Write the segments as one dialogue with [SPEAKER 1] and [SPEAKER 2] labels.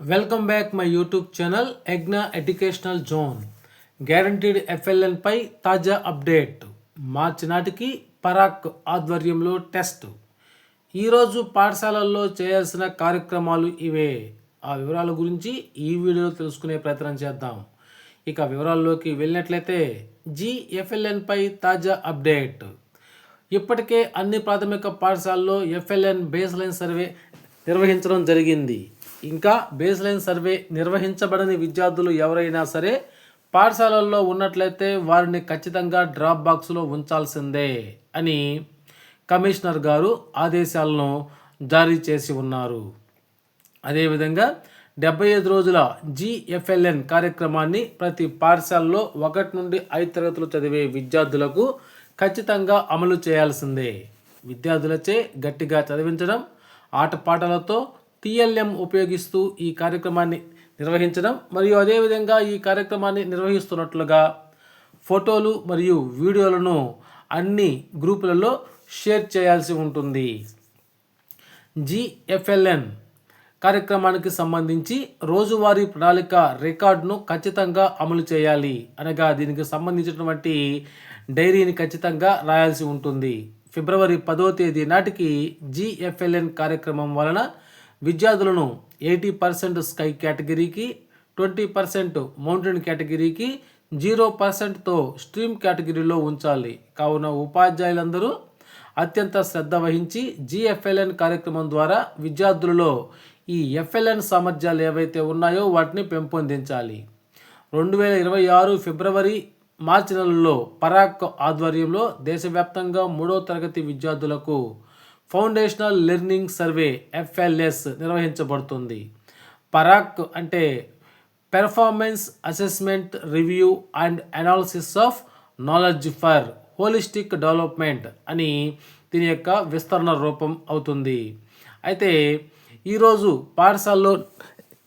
[SPEAKER 1] Welcome back my YouTube channel ఎగ్నా educational zone guaranteed FLN పై తాజా update మార్చి నాటికి పరాక్ ఆధ్వర్యంలో టెస్ట్ ఈరోజు పాఠశాలల్లో చేయాల్సిన కార్యక్రమాలు ఇవే. ఆ వివరాల గురించి ఈ వీడియోలో తెలుసుకునే ప్రయత్నం చేద్దాం. ఇక వివరాల్లోకి వెళ్ళినట్లయితే జిఎఫ్ఎల్ఎన్ పై తాజా అప్డేట్ ఇప్పటికే అన్ని ప్రాథమిక పాఠశాలల్లో ఎఫ్ఎల్ఎన్ బేస్ లైన్ సర్వే నిర్వహించడం జరిగింది. ఇంకా బేస్ లైన్ సర్వే నిర్వహించబడని విద్యార్థులు ఎవరైనా సరే పాఠశాలల్లో ఉన్నట్లయితే వారిని ఖచ్చితంగా డ్రాప్ బాక్స్లో ఉంచాల్సిందే అని కమిషనర్ గారు ఆదేశాలను జారీ చేసి ఉన్నారు. అదేవిధంగా డెబ్బై ఐదు రోజుల జిఎఫ్ఎల్ఎన్ కార్యక్రమాన్ని ప్రతి పాఠశాలలో ఒకటి నుండి ఐదు తరగతులు చదివే విద్యార్థులకు ఖచ్చితంగా అమలు చేయాల్సిందే. విద్యార్థులచే గట్టిగా చదివించడం ఆటపాటలతో టిఎల్ఎం ఉపయోగిస్తూ ఈ కార్యక్రమాన్ని నిర్వహించడం మరియు అదేవిధంగా ఈ కార్యక్రమాన్ని నిర్వహిస్తున్నట్లుగా ఫోటోలు మరియు వీడియోలను అన్ని గ్రూపులలో షేర్ చేయాల్సి ఉంటుంది. జిఎఫ్ఎల్ఎన్ కార్యక్రమానికి సంబంధించి రోజువారీ ప్రణాళిక రికార్డును ఖచ్చితంగా అమలు చేయాలి అనగా దీనికి సంబంధించినటువంటి డైరీని ఖచ్చితంగా రాయాల్సి ఉంటుంది. ఫిబ్రవరి పదో తేదీ నాటికి జిఎఫ్ఎల్ఎన్ కార్యక్రమం వలన విద్యార్థులను ఎయిటీ పర్సెంట్ స్కై కేటగిరీకి ట్వంటీ పర్సెంట్ మౌంటైన్ కేటగిరీకి జీరో పర్సెంట్తో స్ట్రీమ్ కేటగిరీలో ఉంచాలి. కావున ఉపాధ్యాయులందరూ అత్యంత శ్రద్ధ వహించి జిఎఫ్ఎల్ఎన్ కార్యక్రమం ద్వారా విద్యార్థులలో ఈ ఎఫ్ఎల్ఎన్ సామర్థ్యాలు ఏవైతే ఉన్నాయో వాటిని పెంపొందించాలి. రెండు వేల ఇరవై ఆరు ఫిబ్రవరి మార్చి నెలలో పరాక్ ఆధ్వర్యంలో దేశవ్యాప్తంగా మూడో తరగతి విద్యార్థులకు ఫౌండేషనల్ లెర్నింగ్ సర్వే ఎఫ్ఎల్ఎస్ నిర్వహించబడుతుంది. పరాక్ అంటే performance assessment review and analysis of knowledge for holistic development అని దీని యొక్క విస్తరణ రూపం అవుతుంది. అయితే ఈరోజు పాఠశాలలో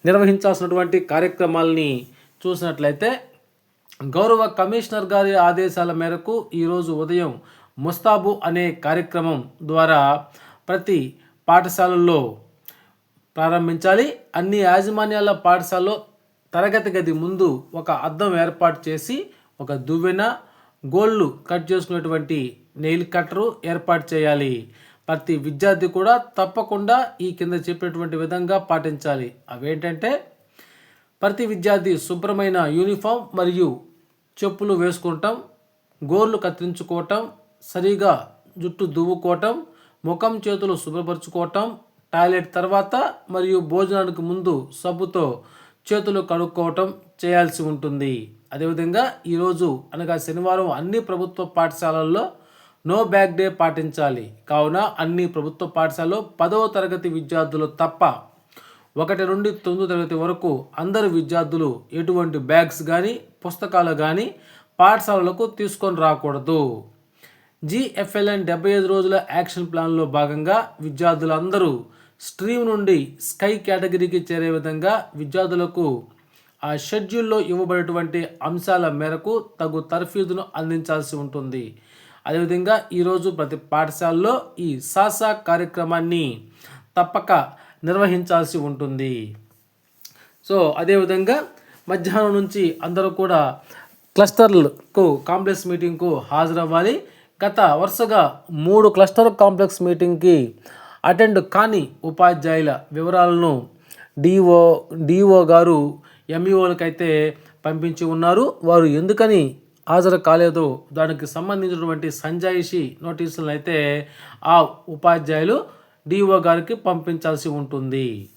[SPEAKER 1] నిర్వహించాల్సినటువంటి కార్యక్రమాలని చూసినట్లయితే గౌరవ కమిషనర్ గారి ఆదేశాల మేరకు ఈరోజు ఉదయం ముస్తాబు అనే కార్యక్రమం ద్వారా ప్రతి పాఠశాలల్లో ప్రారంభించాలి. అన్ని యాజమాన్యాల పాఠశాలలో తరగతి గది ముందు ఒక అద్దం ఏర్పాటు చేసి ఒక దువ్వెన గోళ్ళు కట్ చేసుకునేటువంటి నెయిల్ కట్టరు ఏర్పాటు చేయాలి. ప్రతి విద్యార్థి కూడా తప్పకుండా ఈ కింద చెప్పినటువంటి విధంగా పాటించాలి. అవేంటంటే ప్రతి విద్యార్థి శుభ్రమైన యూనిఫామ్ మరియు చెప్పులు వేసుకుంటాం గోర్లు కత్తిరించుకోవటం సరిగా జుట్టు దువ్వుకోవటం ముఖం చేతులు శుభ్రపరచుకోవటం టాయిలెట్ తర్వాత మరియు భోజనానికి ముందు సబ్బుతో చేతులు కడుక్కోవటం చేయాల్సి ఉంటుంది. అదేవిధంగా ఈరోజు అనగా శనివారం అన్ని ప్రభుత్వ పాఠశాలల్లో నో బ్యాగ్ డే పాటించాలి. కావున అన్ని ప్రభుత్వ పాఠశాలలో పదవ తరగతి విద్యార్థులు తప్ప ఒకటి నుండి తొమ్మిది తరగతి వరకు అందరు విద్యార్థులు ఎటువంటి బ్యాగ్స్ కానీ పుస్తకాలు కానీ పాఠశాలలకు తీసుకొని రాకూడదు. జిఎఫ్ఎల్ఎన్ డెబ్బై ఐదు రోజుల యాక్షన్ ప్లాన్లో భాగంగా విద్యార్థులందరూ స్ట్రీమ్ నుండి స్కై కేటగిరీకి చేరే విధంగా విద్యార్థులకు ఆ షెడ్యూల్లో ఇవ్వబడేటువంటి అంశాల మేరకు తగు తర్ఫీదును అందించాల్సి ఉంటుంది. అదేవిధంగా ఈరోజు ప్రతి పాఠశాలలో ఈ సాసా కార్యక్రమాన్ని తప్పక నిర్వహించాల్సి ఉంటుంది. సో అదేవిధంగా మధ్యాహ్నం నుంచి అందరూ కూడా క్లస్టర్లకు కాంప్లెక్స్ మీటింగ్కు హాజరవ్వాలి. గత వరుసగా మూడు క్లస్టర్ కాంప్లెక్స్ మీటింగ్కి అటెండ్ కాని ఉపాధ్యాయుల వివరాలను డిఓ డిఓ గారు ఎంఈఓలకైతే పంపించి ఉన్నారు. వారు ఎందుకని హాజరు కాలేదో? దానికి సంబంధించినటువంటి సంజాయిషి నోటీసులను అయితే ఆ ఉపాధ్యాయులు డిఓ గారికి పంపించాల్సి ఉంటుంది.